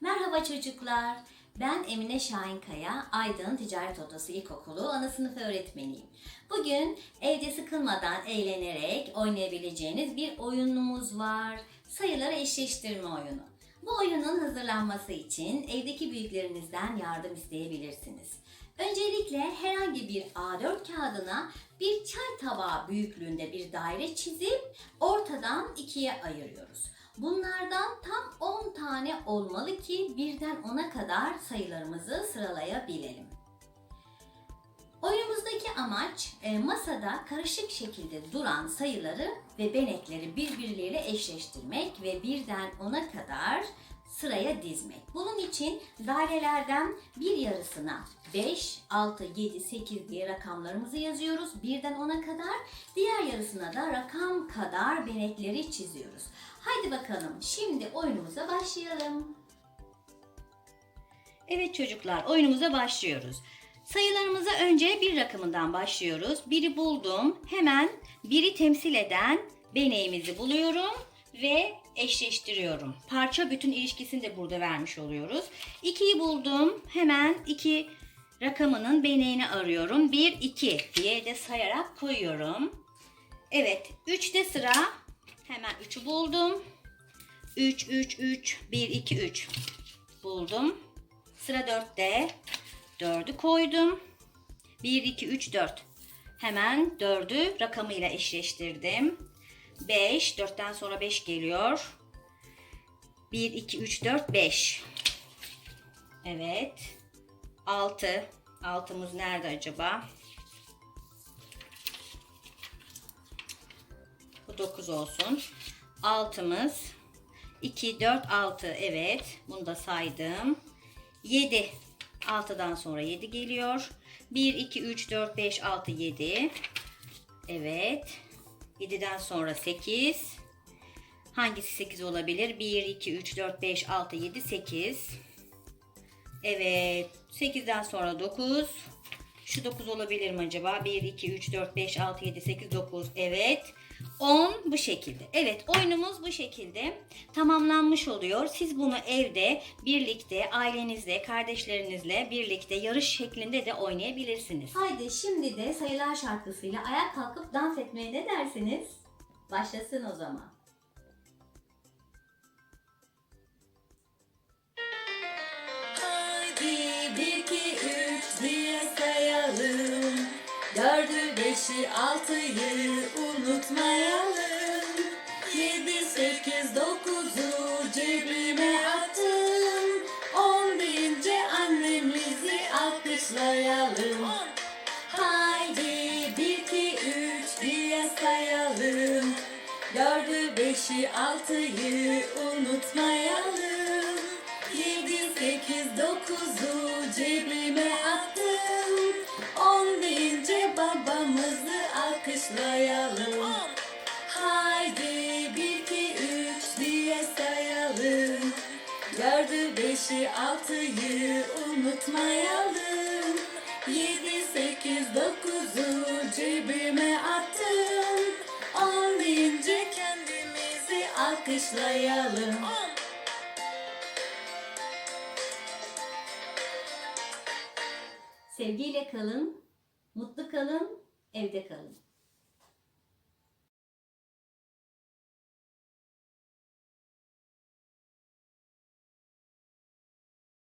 Merhaba çocuklar. Ben Emine Şahinkaya, Aydın Ticaret Odası İlkokulu ana sınıf öğretmeniyim. Bugün evde sıkılmadan eğlenerek oynayabileceğiniz bir oyunumuz var. Sayıları eşleştirme oyunu. Bu oyunun hazırlanması için evdeki büyüklerinizden yardım isteyebilirsiniz. Öncelikle herhangi bir A4 kağıdına bir çay tabağı büyüklüğünde bir daire çizip ortadan ikiye ayırıyoruz. Bunlardan tam 10 tane olmalı ki birden 10'a kadar sayılarımızı sıralayabilelim. Oyunumuzdaki amaç e, masada karışık şekilde duran sayıları ve benekleri birbirleriyle eşleştirmek ve birden 10'a kadar sıraya dizmek. Bunun için dairelerden bir yarısına 5, 6, 7, 8 diye rakamlarımızı yazıyoruz. Birden 10'a kadar. Diğer yarısına da rakam kadar benekleri çiziyoruz. Haydi bakalım şimdi oyunumuza başlayalım. Evet çocuklar oyunumuza başlıyoruz. Sayılarımıza önce bir rakamından başlıyoruz. Biri buldum. Hemen biri temsil eden beneğimizi buluyorum ve eşleştiriyorum. Parça bütün ilişkisini de burada vermiş oluyoruz. 2'yi buldum. Hemen 2 rakamının beneğini arıyorum. 1, 2 diye de sayarak koyuyorum. Evet 3'te sıra. Hemen 3'ü buldum. 3, 3, 3, 1, 2, 3 buldum. Sıra 4'te. 4'ü koydum. 1, 2, 3, 4. Hemen 4'ü rakamıyla eşleştirdim. 5, 4'ten sonra 5 geliyor. 1, 2, 3, 4, 5. Evet. 6. 6'mız nerede acaba? Bu 9 olsun. 6'mız 2, 4, 6. Evet. Bunu da saydım. 7. 6'dan sonra 7 geliyor. 1, 2, 3, 4, 5, 6, 7. Evet. 7'den sonra 8. Hangisi 8 olabilir? 1, 2, 3, 4, 5, 6, 7, 8. Evet. 8'den sonra 9. Şu 9 olabilir mi acaba? 1, 2, 3, 4, 5, 6, 7, 8, 9. Evet. 10 bu şekilde. Evet oyunumuz bu şekilde tamamlanmış oluyor. Siz bunu evde birlikte ailenizle, kardeşlerinizle birlikte yarış şeklinde de oynayabilirsiniz. Haydi şimdi de sayılar şarkısıyla ayağa kalkıp dans etmeye ne dersiniz? Başlasın o zaman. Haydi bir iki üç diye sayalım Dördü beşi altıyı unutmayalım. Yedi sekiz dokuzu cebime attım On deyince annemizi alkışlayalım. Haydi bir iki üç diye sayalım. Dördü beşi altıyı unutmayalım. Yedi sekiz dokuzu cebime attım On deyince babamızı alkışlayalım Haydi bir iki üç diye sayalım. Dördü beşi altıyı unutmayalım. Yedi sekiz dokuzu cebime attım. On deyince kendimizi alkışlayalım. Sevgiyle kalın, mutlu kalın, evde kalın.